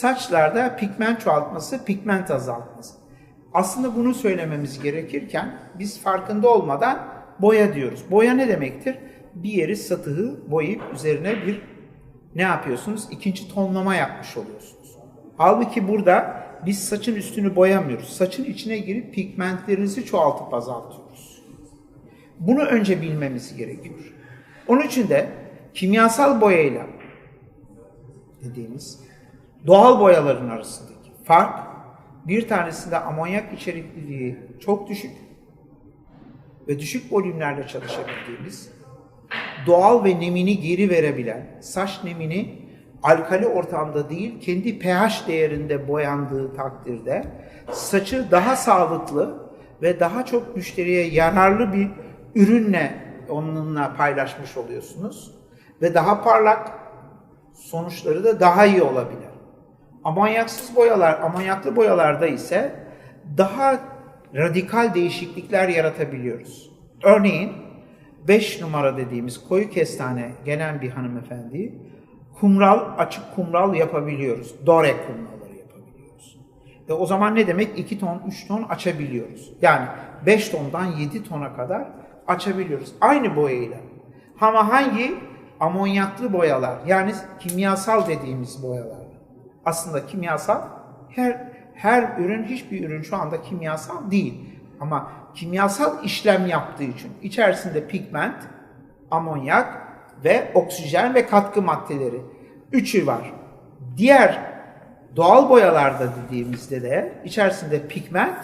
Saçlarda pigment çoğaltması, pigment azaltması. Aslında bunu söylememiz gerekirken biz farkında olmadan boya diyoruz. Boya ne demektir? Bir yeri satığı boyayıp üzerine bir ne yapıyorsunuz? İkinci tonlama yapmış oluyorsunuz. Halbuki burada biz saçın üstünü boyamıyoruz. Saçın içine girip pigmentlerinizi çoğaltıp azaltıyoruz. Bunu önce bilmemiz gerekiyor. Onun için de kimyasal boyayla dediğimiz doğal boyaların arasındaki fark bir tanesinde amonyak içerikliliği çok düşük ve düşük volümlerle çalışabildiğimiz doğal ve nemini geri verebilen saç nemini alkali ortamda değil kendi pH değerinde boyandığı takdirde saçı daha sağlıklı ve daha çok müşteriye yararlı bir ürünle onunla paylaşmış oluyorsunuz ve daha parlak sonuçları da daha iyi olabilir. Amonyaksız boyalar, amonyaklı boyalarda ise daha radikal değişiklikler yaratabiliyoruz. Örneğin 5 numara dediğimiz koyu kestane gelen bir hanımefendi kumral, açık kumral yapabiliyoruz. Dore kumralları yapabiliyoruz. Ve o zaman ne demek? 2 ton, 3 ton açabiliyoruz. Yani 5 tondan 7 tona kadar açabiliyoruz. Aynı boyayla. Ama hangi amonyaklı boyalar yani kimyasal dediğimiz boyalar. Aslında kimyasal her her ürün hiçbir ürün şu anda kimyasal değil. Ama kimyasal işlem yaptığı için içerisinde pigment, amonyak ve oksijen ve katkı maddeleri üçü var. Diğer doğal boyalarda dediğimizde de içerisinde pigment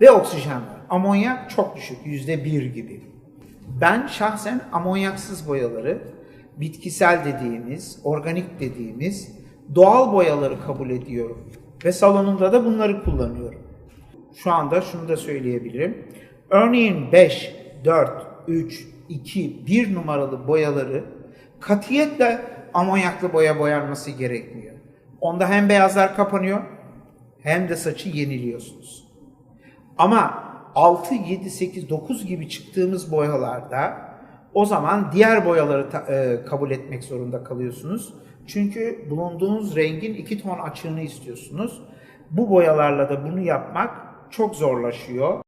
ve oksijen var. Amonyak çok düşük, yüzde bir gibi. Ben şahsen amonyaksız boyaları, bitkisel dediğimiz, organik dediğimiz doğal boyaları kabul ediyorum. Ve salonumda da bunları kullanıyorum. Şu anda şunu da söyleyebilirim. Örneğin 5, 4, 3, 2, 1 numaralı boyaları katiyetle amonyaklı boya boyanması gerekmiyor. Onda hem beyazlar kapanıyor hem de saçı yeniliyorsunuz. Ama 6, 7, 8, 9 gibi çıktığımız boyalarda o zaman diğer boyaları ta- e, kabul etmek zorunda kalıyorsunuz. Çünkü bulunduğunuz rengin iki ton açığını istiyorsunuz. Bu boyalarla da bunu yapmak çok zorlaşıyor.